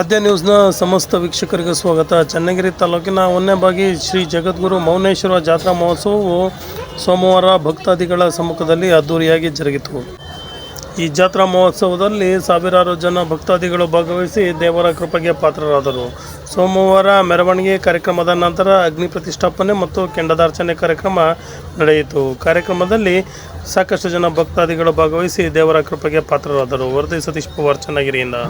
ಆದ್ಯ ನ್ಯೂಸ್ನ ಸಮಸ್ತ ವೀಕ್ಷಕರಿಗೆ ಸ್ವಾಗತ. ಚನ್ನಗಿರಿ ತಾಲೂಕಿನ ಹೊನ್ನೆಬಾಗಿ ಶ್ರೀ ಜಗದ್ಗುರು ಮೌನೇಶ್ವರ ಜಾತ್ರಾ ಮಹೋತ್ಸವವು ಸೋಮವಾರ ಭಕ್ತಾದಿಗಳ ಸಮ್ಮುಖದಲ್ಲಿ ಅದ್ದೂರಿಯಾಗಿ ಜರುಗಿತು. ಈ ಜಾತ್ರಾ ಮಹೋತ್ಸವದಲ್ಲಿ ಸಾವಿರಾರು ಜನ ಭಕ್ತಾದಿಗಳು ಭಾಗವಹಿಸಿ ದೇವರ ಕೃಪೆಗೆ ಪಾತ್ರರಾದರು. ಸೋಮವಾರ ಮೆರವಣಿಗೆ ಕಾರ್ಯಕ್ರಮದ ನಂತರ ಅಗ್ನಿ ಪ್ರತಿಷ್ಠಾಪನೆ ಮತ್ತು ಕೆಂಡದಾರ್ಚನೆ ಕಾರ್ಯಕ್ರಮ ನಡೆಯಿತು. ಕಾರ್ಯಕ್ರಮದಲ್ಲಿ ಸಾಕಷ್ಟು ಜನ ಭಕ್ತಾದಿಗಳು ಭಾಗವಹಿಸಿ ದೇವರ ಕೃಪೆಗೆ ಪಾತ್ರರಾದರು. ವರದಿ ಸತೀಶ್ ಪವಾರ್, ಚನ್ನಗಿರಿಯಿಂದ.